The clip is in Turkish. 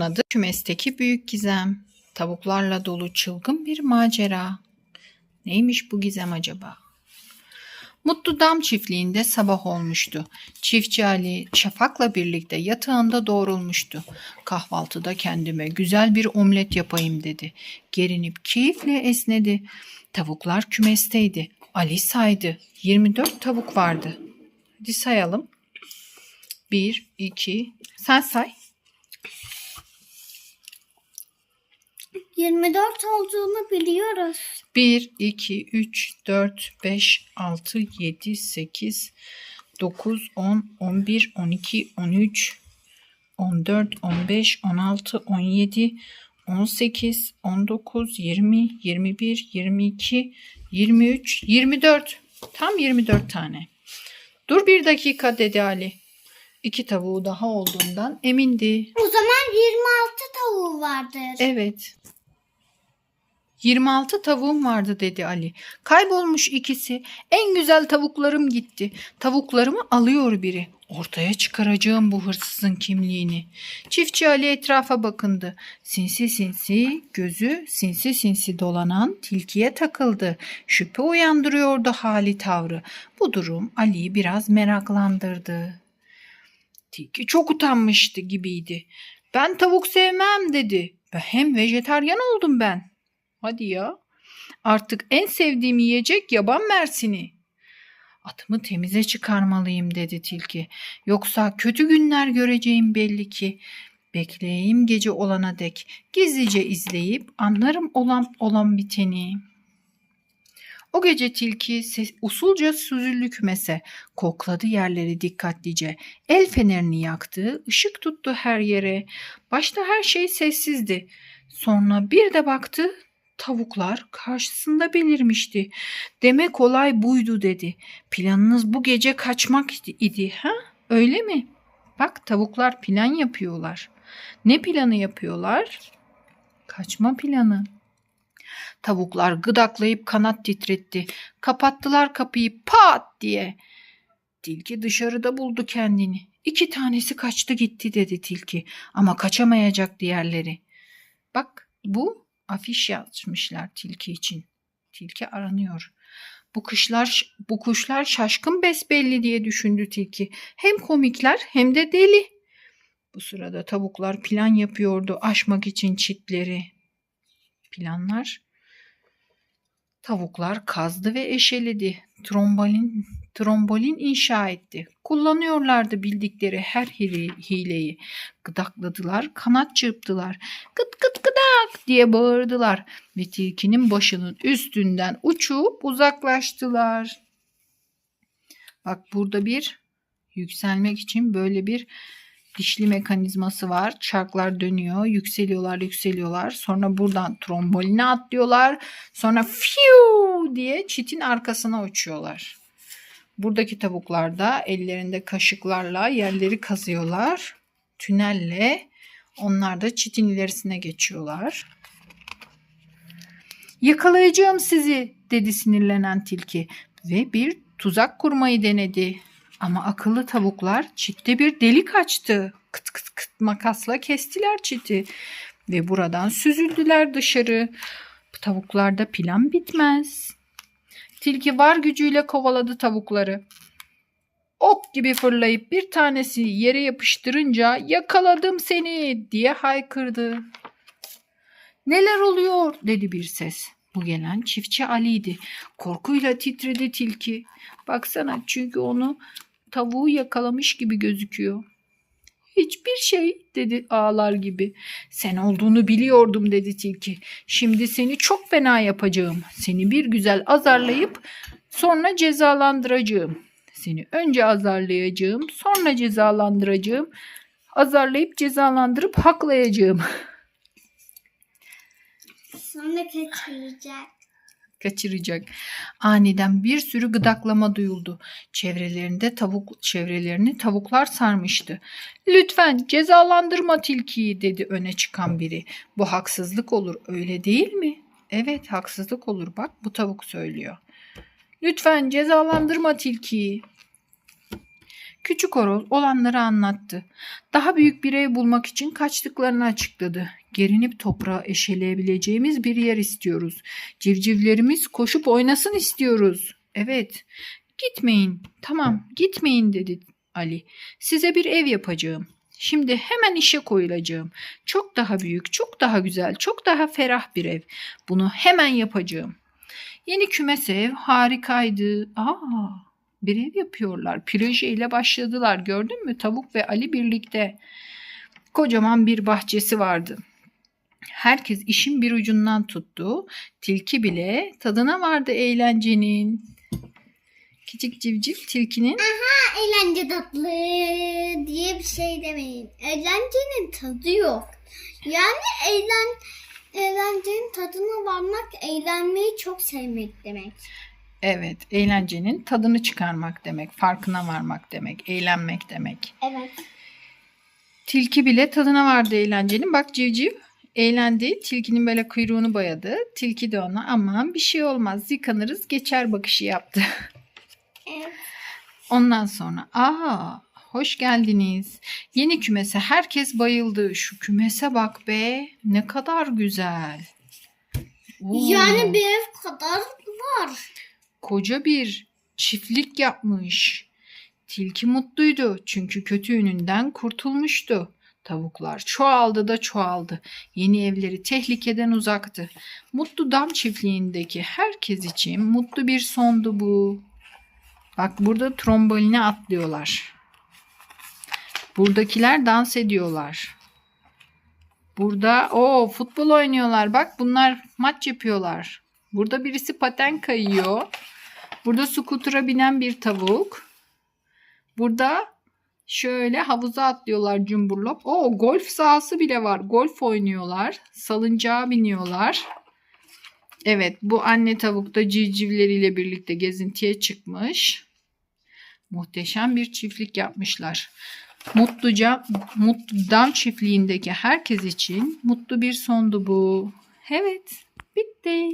Adı kümesteki büyük gizem. Tavuklarla dolu çılgın bir macera. Neymiş bu gizem acaba? Mutlu Dam çiftliğinde sabah olmuştu. Çiftçi Ali Şafak'la birlikte yatağında doğrulmuştu. Kahvaltıda kendime güzel bir omlet yapayım dedi. Gerinip keyifle esnedi. Tavuklar kümesteydi. Ali saydı. 24 tavuk vardı. Hadi sayalım. 1, 2, sen say. 24 olduğunu biliyoruz. 1, 2, 3, 4, 5, 6, 7, 8, 9, 10, 11, 12, 13, 14, 15, 16, 17, 18, 19, 20, 21, 22, 23, 24. Tam 24 tane. Dur bir dakika dedi Ali. İki tavuğu daha olduğundan emindi. O zaman 26 tavuğu vardır. Evet. 26 tavuğum vardı dedi Ali. Kaybolmuş ikisi. En güzel tavuklarım gitti. Tavuklarımı alıyor biri. Ortaya çıkaracağım bu hırsızın kimliğini. Çiftçi Ali etrafa bakındı. Sinsi sinsi, gözü sinsi sinsi dolanan tilkiye takıldı. Şüphe uyandırıyordu hali tavrı. Bu durum Ali'yi biraz meraklandırdı. Tilki çok utanmıştı gibiydi. Ben tavuk sevmem dedi. Hem vejetaryen oldum ben. Hadi ya. Artık en sevdiğim yiyecek yaban mersini. Atımı temize çıkarmalıyım dedi tilki. Yoksa kötü günler göreceğim belli ki. Bekleyeyim gece olana dek. Gizlice izleyip anlarım olan olan biteni. O gece tilki usulca süzüldü kümese. Kokladı yerleri dikkatlice. El fenerini yaktı, ışık tuttu her yere. Başta her şey sessizdi. Sonra bir de baktı, tavuklar karşısında belirmişti. Demek olay buydu dedi. Planınız bu gece kaçmak idi, ha? Öyle mi? Bak tavuklar plan yapıyorlar. Ne planı yapıyorlar? Kaçma planı. Tavuklar gıdaklayıp kanat titretti. Kapattılar kapıyı pat diye. Tilki dışarıda buldu kendini. İki tanesi kaçtı gitti dedi tilki. Ama kaçamayacak diğerleri. Bak bu afiş yazmışlar tilki için. Tilki aranıyor. Bu kuşlar bu kuşlar şaşkın besbelli diye düşündü tilki. Hem komikler hem de deli. Bu sırada tavuklar plan yapıyordu aşmak için çitleri. Planlar Tavuklar kazdı ve eşeledi. Trombolin, trombolin inşa etti. Kullanıyorlardı bildikleri her hile- hileyi. Gıdakladılar, kanat çırptılar. Gıt gıt diye bağırdılar. Ve tilkinin başının üstünden uçup uzaklaştılar. Bak burada bir yükselmek için böyle bir dişli mekanizması var. Çarklar dönüyor. Yükseliyorlar, yükseliyorlar. Sonra buradan tromboline atlıyorlar. Sonra fiu diye çitin arkasına uçuyorlar. Buradaki tavuklar da ellerinde kaşıklarla yerleri kazıyorlar. Tünelle onlar da çitin ilerisine geçiyorlar. Yakalayacağım sizi dedi sinirlenen tilki ve bir tuzak kurmayı denedi. Ama akıllı tavuklar çitte bir delik açtı. Kıt kıt kıt makasla kestiler çiti ve buradan süzüldüler dışarı. Tavuklarda plan bitmez. Tilki var gücüyle kovaladı tavukları. Gibi fırlayıp bir tanesi yere yapıştırınca yakaladım seni diye haykırdı. Neler oluyor dedi bir ses. Bu gelen çiftçi Ali'ydi. Korkuyla titredi tilki. Baksana çünkü onu tavuğu yakalamış gibi gözüküyor. Hiçbir şey dedi ağlar gibi. Sen olduğunu biliyordum dedi tilki. Şimdi seni çok fena yapacağım. Seni bir güzel azarlayıp sonra cezalandıracağım. Seni önce azarlayacağım, sonra cezalandıracağım. Azarlayıp cezalandırıp haklayacağım. Sonra kaçıracak. kaçıracak. Aniden bir sürü gıdaklama duyuldu. Çevrelerinde tavuk çevrelerini tavuklar sarmıştı. Lütfen cezalandırma tilkiyi dedi öne çıkan biri. Bu haksızlık olur öyle değil mi? Evet haksızlık olur bak bu tavuk söylüyor. Lütfen cezalandırma tilkiyi. Küçük horoz olanları anlattı. Daha büyük bir ev bulmak için kaçtıklarını açıkladı. Gerinip toprağı eşeleyebileceğimiz bir yer istiyoruz. Civcivlerimiz koşup oynasın istiyoruz. Evet. Gitmeyin. Tamam, gitmeyin dedi Ali. Size bir ev yapacağım. Şimdi hemen işe koyulacağım. Çok daha büyük, çok daha güzel, çok daha ferah bir ev. Bunu hemen yapacağım. Yeni kümes ev harikaydı. Aa, bir ev yapıyorlar. Proje ile başladılar. Gördün mü? Tavuk ve Ali birlikte. Kocaman bir bahçesi vardı. Herkes işin bir ucundan tuttu. Tilki bile tadına vardı eğlencenin. Küçük civciv tilkinin Eğlence tatlı diye bir şey demeyin. Eğlencenin tadı yok. Yani eğlen eğlencenin tadına varmak, eğlenmeyi çok sevmek demek. evet eğlencenin tadını çıkarmak demek, farkına varmak demek, eğlenmek demek. Evet. Tilki bile tadına vardı eğlencenin. Bak civciv eğlendi. Tilkinin böyle kuyruğunu boyadı. Tilki de ona aman bir şey olmaz yıkanırız geçer bakışı yaptı. Evet. Ondan sonra aa hoş geldiniz. Yeni kümese herkes bayıldı. Şu kümese bak be ne kadar güzel. Oo, Yani bir ev kadar var. koca bir çiftlik yapmış. Tilki mutluydu çünkü kötü ününden kurtulmuştu. Tavuklar çoğaldı da çoğaldı. Yeni evleri tehlikeden uzaktı. Mutlu dam çiftliğindeki herkes için mutlu bir sondu bu. Bak burada tromboline atlıyorlar. Buradakiler dans ediyorlar. Burada o futbol oynuyorlar. Bak bunlar maç yapıyorlar. Burada birisi paten kayıyor. Burada skutura binen bir tavuk. Burada şöyle havuza atlıyorlar cumburlop. O golf sahası bile var. Golf oynuyorlar. Salıncağa biniyorlar. Evet bu anne tavuk da civcivleriyle birlikte gezintiye çıkmış. Muhteşem bir çiftlik yapmışlar. Mutluca, Mutlu Dam çiftliğindeki herkes için mutlu bir sondu bu. Evet, bitti.